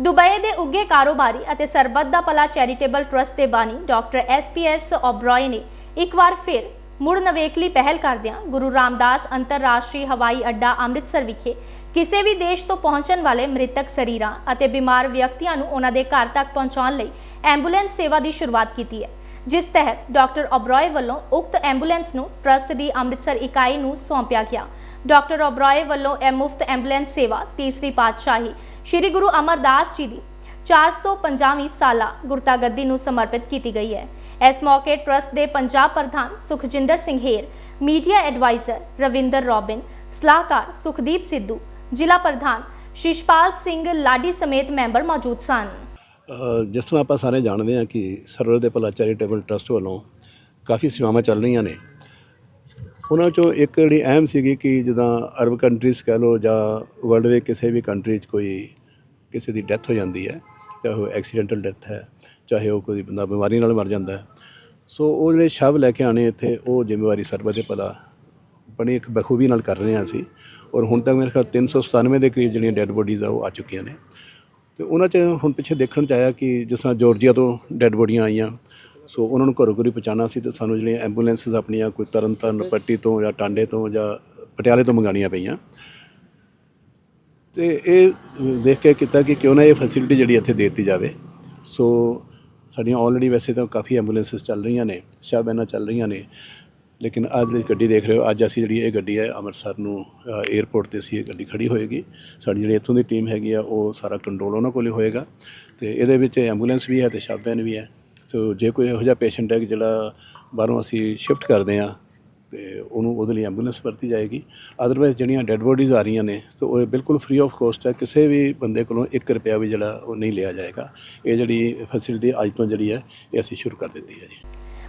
Dubai ਦੇ ਉੱਗੇ ਕਾਰੋਬਾਰੀ ਅਤੇ ਸਰਬੱਤ ਦਾ ਭਲਾ ਚੈਰੀਟੇਬਲ ਟਰਸਟ ਦੇ ਬਾਨੀ ਡਾਕਟਰ ਐਸਪੀਐਸ ਓਬਰਾਏ ਨੇ ਇੱਕ ਵਾਰ ਫਿਰ ਮੁੜ ਨਵੇਕਲੀ ਪਹਿਲ ਕਰਦਿਆਂ ਗੁਰੂ ਰਾਮਦਾਸ ਅੰਤਰਰਾਸ਼ਟਰੀ ਹਵਾਈ ਅੱਡਾ ਅੰਮ੍ਰਿਤਸਰ ਵਿਖੇ ਕਿਸੇ ਵੀ ਦੇਸ਼ ਤੋਂ ਪਹੁੰਚਣ ਵਾਲੇ ਮ੍ਰਿਤਕ ਸਰੀਰਾਂ ਅਤੇ ਬਿਮਾਰ ਵਿਅਕਤੀਆਂ ਨੂੰ ਉਹਨਾਂ ਦੇ ਘਰ ਤੱਕ ਪਹੁੰਚਾਉਣ ਲਈ ਐਂਬੂਲੈਂਸ ਸੇਵਾ ਦੀ ਸ਼ੁਰੂਆਤ ਕੀਤੀ ਹੈ। ਜਿਸ ਤਹਿਤ ਡਾਕਟਰ ਓਬਰਾਏ ਵੱਲੋਂ ਉਕਤ ਐਂਬੂਲੈਂਸ ਨੂੰ ਟਰਸਟ ਦੀ ਅੰਮ੍ਰਿਤਸਰ ਇਕਾਈ ਨੂੰ ਸੌਂਪਿਆ ਗਿਆ। ਡਾਕਟਰ ਓਬਰਾਏ ਵੱਲੋਂ ਇਹ ਮੁਫਤ ਐਂਬੂਲੈਂਸ ਸੇਵਾ ਤੀਸਰੀ ਪਾਤਸ਼ਾਹੀ ਸ੍ਰੀ ਗੁਰੂ ਅਮਰਦਾਸ ਜੀ ਦੀ 450ਵੀਂ ਸਾਲਾ ਗੁਰਤਾ ਗੱਦੀ ਨੂੰ ਸਮਰਪਿਤ ਕੀਤੀ ਗਈ ਹੈ। ਇਸ ਮੌਕੇ ਟਰਸਟ ਦੇ ਪੰਜਾਬ ਪ੍ਰਧਾਨ ਸੁਖਜਿੰਦਰ ਸਿੰਘ ਹੇਰ ਮੀਡੀਆ ਐਡਵਾਈਜ਼ਰ ਰਵਿੰਦਰ ਰੋਬਿਨ, ਸਲਾਹਕਾਰ ਸੁਖਦੀਪ ਸਿੱਧੂ, ਜ਼ਿਲ੍ਹਾ ਪ੍ਰਧਾਨ ਸ਼ਿਸ਼ਪਾਲ ਸਿੰਘ ਲਾਡੀ ਸਮੇਤ ਮੈਂਬਰ ਮੌਜੂਦ ਸਨ। ਜਿਸ ਤਰ੍ਹਾਂ ਆਪਾਂ ਸਾਰੇ ਜਾਣਦੇ ਹਾਂ ਕਿ ਸਰਵਰ ਦੇ ਭਲਾ ਚੈਰੀਟੇਬਲ ਟਰਸਟ ਵੱਲੋਂ ਕਾਫੀ ਸੇਵਾਵਾਂ ਚੱਲ ਰਹੀਆਂ ਨੇ। ਉਹਨਾਂ ਚੋਂ ਇੱਕ ਜਿਹੜੀ ਅਹਿਮ ਸੀਗੀ ਕਿ ਜਿੱਦਾਂ ਅਰਬ ਕੰਟਰੀਜ਼ ਕਹਿ ਲਓ ਜਾਂ ਵਰਲਡ ਦੇ ਕਿਸੇ ਵੀ ਕੰਟਰੀ 'ਚ ਕੋਈ ਕਿਸੇ ਦੀ ਡੈਥ ਹੋ ਜਾਂਦੀ ਹੈ, ਚਾਹੇ ਉਹ ਐਕਸੀਡੈਂਟਲ ਡੈਥ ਹੈ, ਚਾਹੇ ਉਹ ਕੋਈ ਬੰਦਾ ਬਿਮਾਰੀ ਨਾਲ ਮਰ ਜਾਂਦਾ ਹੈ। ਸੋ ਉਹ ਜਿਹੜੇ ਸ਼ਵ ਲੈ ਕੇ ਆਣੇ ਇੱਥੇ, ਉਹ ਜ਼ਿੰਮੇਵਾਰੀ ਸਰਬਤ ਦੇ ਭਲਾ ਬੜੀ ਇੱਕ ਬਖੂਬੀ ਨਾਲ ਕਰ ਰਹੇ ਹਾਂ ਅਸੀਂ। ਔਰ ਹੁਣ ਤੱਕ ਮੇਰੇ ਖਿਆਲ 397 ਦੇ ਕਰੀਬ ਜਿਹੜੀਆਂ ਡੈੱਡ ਬੋਡੀਜ਼ ਆ, ਉਹ ਆ ਚੁੱਕੀਆਂ ਨੇ। ਤੇ ਉਹਨਾਂ 'ਚ ਹੁਣ ਪਿੱਛੇ ਦੇਖਣ 'ਚ ਆਇਆ ਕਿ ਜਿਸ ਤਰ੍ਹਾਂ ਜਾਰਜੀਆ ਤੋਂ ਡੈੱਡ ਬੋਡੀਆਂ ਆਈਆਂ, ਸੋ ਉਹਨਾਂ ਨੂੰ ਘਰੋਂ ਘਰੀ ਪਹੁੰਚਾਉਣਾ ਸੀ ਤੇ ਸਾਨੂੰ ਜਿਹੜੀਆਂ ਐਂਬੂਲੈਂਸਸ ਆਪਣੀਆਂ ਕੋਈ ਤਰਨਤਾਰਨ ਪੱਟੀ ਤੋਂ ਜਾਂ ਟਾਂਡੇ ਤੋਂ ਜਾਂ ਪਟਿਆਲੇ ਤੋਂ ਮੰਗਾਉਣੀਆਂ ਪਈਆਂ। ਤੇ ਇਹ ਦੇਖ ਕੇ ਕੀਤਾ ਕਿ ਕਿਉਂ ਨਾ ਇਹ ਫੈਸਿਲਿਟੀ ਜਿਹੜੀ ਇੱਥੇ ਦੇ ਦਿੱਤੀ ਜਾਵੇ। ਸੋ ਸਾਡੀਆਂ ਆਲਰੇਡੀ ਵੈਸੇ ਤਾਂ ਕਾਫੀ ਐਂਬੂਲੈਂਸਸ ਚੱਲ ਰਹੀਆਂ ਨੇ ਸ਼ਾਬੈਨਾ ਚੱਲ ਰਹੀਆਂ ਨੇ। ਲੇਕਿਨ ਅੱਜ ਜਿਹੜੀ ਗੱਡੀ ਦੇਖ ਰਹੇ ਹੋ, ਅੱਜ ਅਸੀਂ ਜਿਹੜੀ ਇਹ ਗੱਡੀ ਹੈ ਅੰਮ੍ਰਿਤਸਰ ਨੂੰ 에ਅਰਪੋਰਟ ਤੇ ਅਸੀਂ ਇਹ ਗੱਡੀ ਖੜੀ ਹੋਏਗੀ। ਸਾਡੀ ਜਿਹੜੀ ਇੱਥੋਂ ਦੀ ਟੀਮ ਹੈਗੀ ਆ, ਉਹ ਸਾਰਾ ਕੰਟਰੋਲ ਉਹਨਾਂ ਕੋਲ ਹੋਏਗਾ ਤੇ ਇਹਦੇ ਵਿੱਚ ਐਂਬੂਲੈਂਸ ਵੀ ਹੈ ਤੇ ਸ਼ਬਦਨ ਵੀ ਹੈ। ਸੋ ਜੇ ਕੋਈ ਇਹੋ ਜਿਹਾ ਪੇਸ਼ੈਂਟ ਹੈ ਕਿ ਜਿਹੜਾ ਬਾਹਰੋਂ ਅਸੀਂ ਸ਼ਿਫਟ ਕਰਦੇ ਆ ਤੇ ਉਹਨੂੰ ਉਹਦੇ ਲਈ ਐਂਬੂਲੈਂਸ ਵਰਤੀ ਜਾਏਗੀ। ਅਦਰਵਾਈਜ਼ ਜਿਹੜੀਆਂ ਡੈੱਡ ਬੋਡੀਜ਼ ਆ ਰਹੀਆਂ ਨੇ, ਤਾਂ ਉਹ ਬਿਲਕੁਲ ਫ੍ਰੀ ਆਫ ਕੋਸਟ ਹੈ। ਕਿਸੇ ਵੀ ਬੰਦੇ ਕੋਲੋਂ 1 ਰੁਪਿਆ ਵੀ ਜਿਹੜਾ ਉਹ ਨਹੀਂ ਲਿਆ ਜਾਏਗਾ। ਇਹ ਜਿਹੜੀ ਫੈਸਿਲਿਟੀ ਅੱਜ ਤੋਂ ਜਿਹੜੀ ਹੈ, ਇਹ ਅਸੀਂ ਸ਼ੁਰੂ ਕਰ ਦਿੱਤੀ ਹੈ ਜੀ।